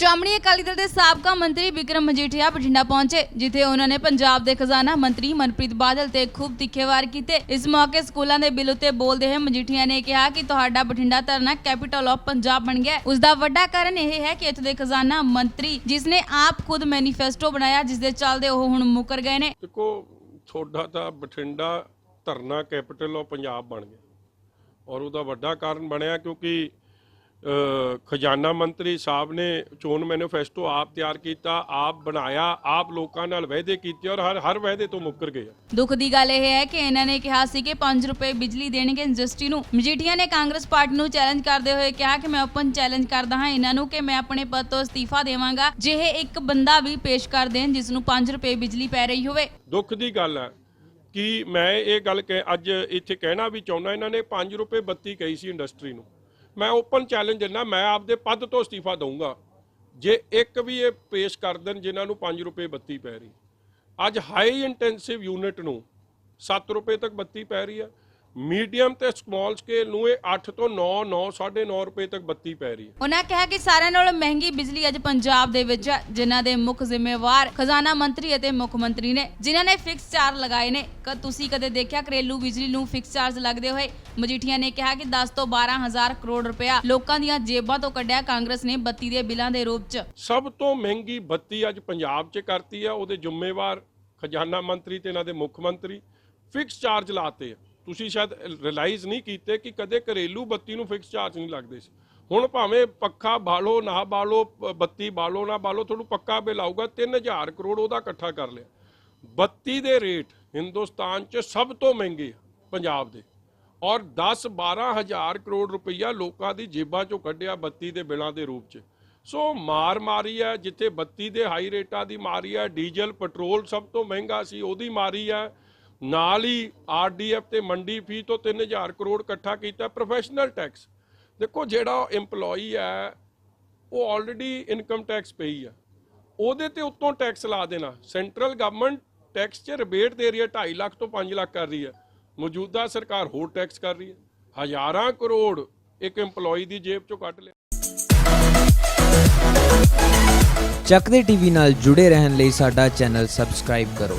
ਸ਼੍ਰੋਮਣੀ ਅਕਾਲੀ ਦਲ ਦੇ ਸਾਬਕਾ ਮੰਤਰੀ ਵਿਕਰਮ ਮਜੀਠੀਆ ਬਠਿੰਡਾ ਪਹੁੰਚੇ, ਜਿੱਥੇ ਉਹਨਾਂ ਨੇ ਪੰਜਾਬ ਦੇ ਖਜ਼ਾਨਾ ਮੰਤਰੀ ਮਨਪ੍ਰੀਤ ਬਾਦਲ ਤੇ ਖੂਬ ਤਿੱਖੇਵਾਰ ਕੀਤੇ। ਇਸ ਮੌਕੇ ਸਕੂਲਾਂ ਦੇ ਬਿੱਲ ਉੱਤੇ ਬੋਲਦੇ ਹੋਏ ਮਜੀਠੀਆ ਨੇ ਕਿਹਾ ਕਿ ਤੁਹਾਡਾ ਬਠਿੰਡਾ ਧਰਨਾ ਕੈਪੀਟਲ ਆਫ ਪੰਜਾਬ ਬਣ ਗਿਆ ਉਸ ਦਾ ਵੱਡਾ ਕਾਰਨ ਇਹ ਹੈ ਕਿ ਇੱਥੇ ਦੇ ਖਜ਼ਾਨਾ ਮੰਤਰੀ, ਜਿਸ ਨੇ ਆਪ ਖੁਦ ਮੈਨੀਫੈਸਟੋ ਬਣਾਇਆ, ਜਿਸ ਦੇ ਚੱਲਦੇ ਉਹ ਹੁਣ ਮੁਕਰ ਗਏ ਨੇ। ਦੇਖੋ, ਤੁਹਾਡਾ ਤਾਂ ਬਠਿੰਡਾ ਧਰਨਾ ਕੈਪੀਟਲ ਆਫ ਪੰਜਾਬ ਬਣ ਗਿਆ। ਔਰ ਉਹਦਾ ਵੱਡਾ ਕਾਰਨ ਬਣਿਆ ਕਿਉਂਕਿ ਖਜ਼ਾਨਾ ਮੰਤਰੀ ਸਾਹਿਬ ਨੇ ਚੋਣ ਮੈਨੀਫੈਸਟੋ ਆਪ ਤਿਆਰ ਕੀਤਾ ਆਪ ਬਣਾਇਆ ਆਪ ਲੋਕਾਂ ਨਾਲ ਵਾਅਦੇ ਕੀਤੇ ਔਰ ਹਰ ਹਰ ਵਾਅਦੇ ਤੋਂ ਮੁੱਕਰ ਗਏ ਦੁੱਖ ਦੀ ਗੱਲ ਇਹ ਹੈ ਕਿ ਇਹਨਾਂ ਨੇ ਕਿਹਾ ਸੀ ਕਿ 5 ਰੁਪਏ ਬਿਜਲੀ ਦੇਣਗੇ ਇੰਡਸਟਰੀ ਨੂੰ। ਮਜੀਠੀਆ ਨੇ ਕਾਂਗਰਸ ਪਾਰਟੀ ਨੂੰ ਚੈਲੰਜ ਕਰਦੇ ਹੋਏ ਕਿਹਾ ਕਿ ਮੈਂ ਓਪਨ ਚੈਲੰਜ ਕਰਦਾ ਹਾਂ ਇਹਨਾਂ ਨੂੰ ਕਿ ਮੈਂ ਆਪਣੇ ਪਦ ਤੋਂ ਅਸਤੀਫਾ ਦੇਵਾਂਗਾ ਜੇ ਇਹ ਇੱਕ ਬੰਦਾ ਵੀ ਪੇਸ਼ ਕਰ ਦੇਣ ਜਿਸ ਨੂੰ 5 ਰੁਪਏ ਬਿਜਲੀ ਪੈ ਰਹੀ ਹੋਵੇ। ਦੁੱਖ ਦੀ ਗੱਲ ਹੈ ਕਿ ਮੈਂ ਇਹ ਗੱਲ ਕਿ ਅੱਜ ਇੱਥੇ ਕਹਿਣਾ ਵੀ ਚਾਹੁੰਦਾ ਇਹਨਾਂ ਨੇ 5 ਰੁਪਏ ਬੱਤੀ ਕਹੀ ਸੀ ਇੰਡਸਟਰੀ ਨੂੰ। ਮੈਂ ਓਪਨ ਚੈਲੰਜ ਦਿੰਦਾ, ਮੈਂ ਆਪਦੇ ਪਦ ਤੋਂ ਅਸਤੀਫਾ ਦਊਂਗਾ। ਜੇ ਇੱਕ ਵੀ ਇਹ ਪੇਸ਼ ਕਰ ਦੇਣ ਜਿਨ੍ਹਾਂ ਨੂੰ 5 ਰੁਪਏ ਬੱਤੀ ਪੈ ਰਹੀ। ਅੱਜ ਹਾਈ ਇੰਟੈਂਸਿਵ ਯੂਨਿਟ ਨੂੰ 7 ਰੁਪਏ ਤੱਕ ਬੱਤੀ ਪੈ ਰਹੀ ਹੈ ਮੀਡੀਅਮ ਤੇ ਸਮਾਲ ਸਕੇਲ ਨੂੰ ਇਹ 8 ਤੋਂ 9 9 9.5 ਰੁਪਏ ਤੱਕ ਬੱਤੀ ਪੈ ਰਹੀ ਹੈ। ਉਹਨਾਂ ਕਿਹਾ ਕਿ ਸਾਰਿਆਂ ਨਾਲੋਂ ਮਹਿੰਗੀ ਬਿਜਲੀ ਅੱਜ ਪੰਜਾਬ ਦੇ ਵਿੱਚ ਹੈ ਜਿਨ੍ਹਾਂ ਦੇ ਮੁੱਖ ਜ਼ਿੰਮੇਵਾਰ ਖਜ਼ਾਨਾ ਮੰਤਰੀ ਅਤੇ ਮੁੱਖ ਮੰਤਰੀ ਨੇ ਜਿਨ੍ਹਾਂ ਨੇ ਫਿਕਸ ਚਾਰਜ ਲਗਾਏ ਨੇ। ਕ ਤੁਸੀਂ ਕਦੇ ਦੇਖਿਆ ਘਰੇਲੂ ਬਿਜਲੀ ਨੂੰ ਫਿਕਸ ਚਾਰਜ ਲੱਗਦੇ ਹੋਏ? ਮਜੀਠੀਆ ਨੇ ਕਿਹਾ ਕਿ 10 ਤੋਂ 12 ਹਜ਼ਾਰ ਕਰੋੜ ਰੁਪਇਆ ਲੋਕਾਂ ਦੀਆਂ ਜੇਬਾਂ ਤੋਂ ਕੱਢਿਆ ਕਾਂਗਰਸ ਨੇ ਬੱਤੀ ਦੇ ਬਿੱਲਾਂ ਦੇ ਰੂਪ 'ਚ। ਸਭ ਤੋਂ ਮਹਿੰਗੀ ਬੱਤੀ ਅੱਜ ਪੰਜਾਬ 'ਚ ਕਰਤੀ ਆ ਉਹਦੇ ਜ਼ਿੰਮੇਵਾਰ ਖਜ਼ਾਨਾ ਮੰਤਰੀ ਤੇ ਇਹਨਾਂ ਦੇ ਮੁੱਖ ਮੰਤਰੀ। ਫਿਕਸ ਚਾਰਜ ਲਾਤੇ ਆ। ਤੁਸੀਂ ਸ਼ਾਇਦ ਰਿਅਲਾਈਜ਼ ਨਹੀਂ ਕੀਤੇ ਕਿ ਕਦੇ ਘਰੇਲੂ ਬੱਤੀ ਨੂੰ ਫਿਕਸ ਚਾਰਜ ਨਹੀਂ ਲੱਗਦੇ ਸੀ। ਹੁਣ ਭਾਵੇਂ ਪੱਖਾ ਬਾਲੋ, ਨਾ ਬਾਲੋ ਬੱਤੀ ਬਾਲੋ, ਨਾ ਬਾਲੋ, ਤੁਹਾਨੂੰ ਪੱਕਾ ਬਿੱਲ ਆਊਗਾ 3000 ਕਰੋੜ ਉਹਦਾ ਇਕੱਠਾ ਕਰ ਲਿਆ। ਬੱਤੀ ਦੇ ਰੇਟ ਹਿੰਦੁਸਤਾਨ 'ਚ ਸਭ ਤੋਂ ਮਹਿੰਗੇ ਪੰਜਾਬ ਦੇ। ਔਰ 10 12 ਹਜ਼ਾਰ ਕਰੋੜ ਰੁਪਈਆ ਲੋਕਾਂ ਦੀ ਜੇਬਾਂ 'ਚੋਂ ਕੱਢਿਆ ਬੱਤੀ ਦੇ ਬਿਲਾਂ ਦੇ ਰੂਪ 'ਚ। ਸੋ ਮਾਰ ਮਾਰੀ ਹੈ ਜਿੱਥੇ ਬੱਤੀ ਦੇ ਹਾਈ ਰੇਟਾਂ ਦੀ ਮਾਰੀ ਹੈ ਡੀਜ਼ਲ ਪੈਟਰੋਲ ਸਭ ਤੋਂ ਮਹਿੰਗਾ ਸੀ, ਉਹਦੀ ਮਾਰੀ ਹੈ ਨਾਲ ਹੀ ਆਰਡੀਐਫ ਤੇ ਮੰਡੀ ਫੀ ਤੋਂ 3000 ਕਰੋੜ ਇਕੱਠਾ ਕੀਤਾ ਪ੍ਰੋਫੈਸ਼ਨਲ ਟੈਕਸ ਦੇਖੋ ਜਿਹੜਾ EMPLOYEE ਹੈ, ਉਹ ਆਲਰੇਡੀ ਇਨਕਮ ਟੈਕਸ ਪਈ ਆ। ਉਹਦੇ ਤੇ ਉੱਤੋਂ ਟੈਕਸ ਲਾ ਦੇਣਾ। ਸੈਂਟਰਲ ਗਵਰਨਮੈਂਟ ਟੈਕਸ 'ਚ ਰਿਬੇਟ ਦੇ ਰਹੀ ਹੈ 2.5 ਲੱਖ ਤੋਂ 5 ਲੱਖ ਕਰ ਰਹੀ ਹੈ। ਮੌਜੂਦਾ ਸਰਕਾਰ ਹੋਰ ਟੈਕਸ ਕਰ ਰਹੀ ਹੈ। ਹਜ਼ਾਰਾਂ ਕਰੋੜ ਇੱਕ EMPLOYEE ਦੀ ਜੇਬ 'ਚੋਂ ਕੱਢ ਲਿਆ। ਚੱਕਦੇ ਟੀਵੀ ਨਾਲ ਜੁੜੇ ਰਹਿਣ ਲਈ ਸਾਡਾ ਚੈਨਲ ਸਬਸਕ੍ਰਾਈਬ ਕਰੋ।